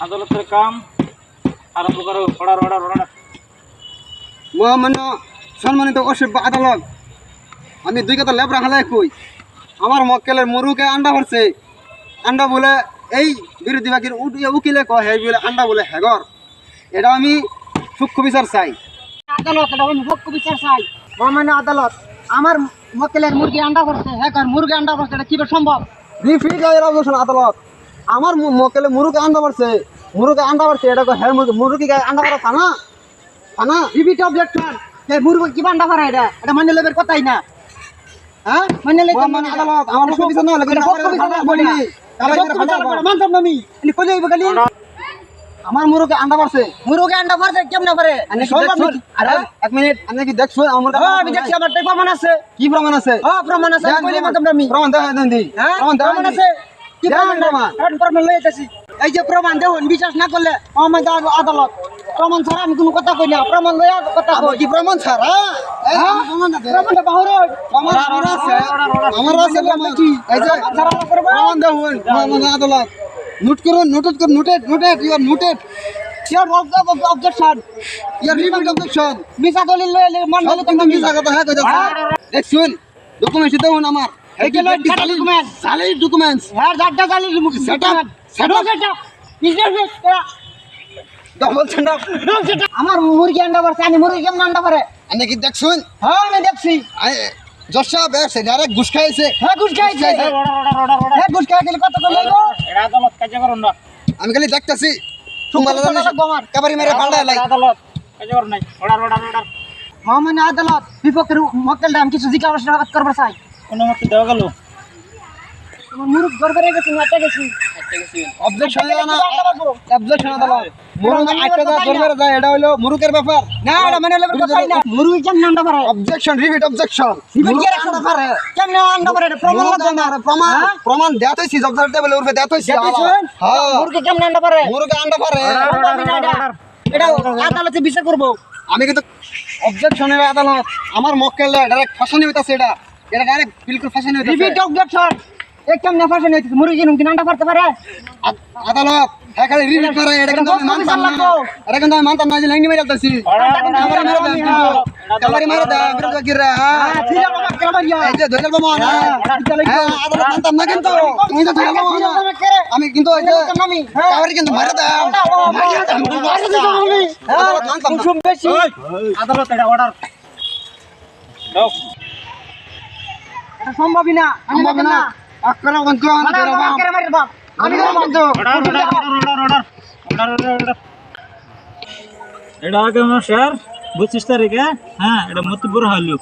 আদালতের কাম আরম্ভ করো অর্ডার অর্ডার অর্ডার। মহামান্য সম্মানিত অসভ্য আদালত আমি দুই কথা লেবরা হালাই কই। আমার মক্কেলের মরুকে আন্ডা ভরছে। আন্ডা বলে এই বিরোধী বাকির উট- উকিলে কয় হে বলে আন্ডা বলে হেগর। এটা আমি সূক্ষ্ম বিচার চাই। আদালত এটা আমি ভোগ বিচার চাই। মহামান্য আদালত আমার মক্কেলের মুরগি আন্ডা করছে হ্যাঁ মুরগি আন্ডা করছে এটা কীভাবে সম্ভব? অবজেকশন আদালত। আমার মু- মক্কেলে মুরুকে আন্ডা ভরছে মুরুকে আন্ডা ভরছে এটা হ্যাঁ গায়ে আন্ডা ভরা থানা থানা রিপিট অবজেকশন এই কি আন্ডা করে এটা? এটা মান্য লেবের কথাই না। হ্যাঁ? মান্য লেবে মহামান্য আদালত আমার সূক্ষ্ম বিচার না বলি। আমি। আমার মুরুকে আন্ডা ভরছে মুরগি আন্ডা পারছে কেমনে পারে? আরে, এক মিনিট আপনি কি দেখছ? আমার হ্যাঁ, আমি দেখছি আমার প্রমাণ আছে। কি প্রমাণ আছে? হ্যাঁ প্রমাণ আছে দেন, কইলে প্রমাণ। আমি। প্রমাণ দেখা দেন দি। হ্যাঁ প্রমাণ। আছে। কি প্রমাণ প্রমাণ। প্রমাণ লইতেছি এই যে প্রমাণ দেখুন বিশ্বাস না করলে আমার আদালত। প্রমাণ ছাড়া আমি কোনো কথা কই না। প্রমাণ লইয়া কথা কই। কি প্রমাণ ছাড়া? হ্যাঁ? আছে। প্রমাণটা বাহুর আমার আছে। আমার আছে প্রমাণ। এই যে ছাড়া করব প্রমাণ দেখুন প্রমাণ আদালত। নোট করুন নোটেড করুন। Noted noted you are noted your objection repeat objection মিছা দলিল লইলে মান দলিল কিন্তু কথা হ্যাঁ কইতাছে দেখছুন ডকুমেন্ট দেখুন আমার। লইট কাটা document। সালি ডকুমেন্টস হ্যাঁ মুখে Set up, set up. বলছেন না আমার মুরগি আন্ডা পারছে আমি মুরগি কেমন আন্ডা পারে? আপনি কি দেখছুন হ্যাঁ আমি দেখছি। জশা ব্যাগ সে ডাইরেক্ট ঘুষ খাইছে। হ্যাঁ ঘুষ খাইছে। হ্যাঁ ঘুষ খাই গেলে কত করে লইবো এটা আদালত কাজ করুন না। আমি খালি দেখতাছি। কাবারি মেরে পাল্টা লাই। আদালত। কাজ করুন নাই। অর্ডার অর্ডার অর্ডার মহামান্য আদালত বিপক্ষের মক্কেলটা আমি কিছু জিজ্ঞাসাবাদ করবার চাই। কোনো মতে দেওয়া গেল? তোমার গড়বড়ে গেছে না আটকে গেছি অবজেকশন না অবজেকশন দাও। মুরুক আটটা দা দরবার যায় এটা হলো মুরুকের ব্যাপার। না এটা মানে না। পারে? অবজেকশন রিপিট অবজেকশন পারে? কেমন পারে? প্রমাণ প্রমাণ? প্রমাণ দেয়া টেবিলে দেয়া? হ্যাঁ। কেমন পারে? আন্ডা পারে। এটা আদালতে বিচার করব। আমি কিন্তু অবজেকশনের আদালত। আমার মক্কেল ডাইরেক্ট ফাঁসানি হইতাছে এটা। এটা ডাইরেক্ট বিলকুল ফাঁসানি হইতাছে রিপিট অবজেকশন এই কেমন ফাঁসে নিতে মুরগি নুন আন্ডা পারতে পারে আদ- আদালত হ্যাঁ খালি রিপিট করে এটা কিন্তু আমি মানতাম না এটা কিন্তু আমি মানতাম না যে ল্যাঙ্গি মেরে যাচ্ছি কাবারি মেরে দেন কিন্তু কাবারি মেরে দেন বিরোধ কিরা হ্যাঁ ঠিক আছে বাবা কেমন এই যে ধরে বাবা না হ্যাঁ আদালত মানতাম না কিন্তু তুমি তো ধরে বাবা না আমি কিন্তু ওই যে আমি কাবারি কিন্তু মারে দাও মারিয়া দাও আদালত মানতাম না বেশি আদালত এটা অর্ডার দাও এটা সম্ভবই না। সম্ভব না। আক্রা বন্ধ করে বাবা আমি বন্ধ। Order order order order order order order এটা আগে আমার স্যার পঁচিশ তারিখে হ্যাঁ এটা মতিপুর হালু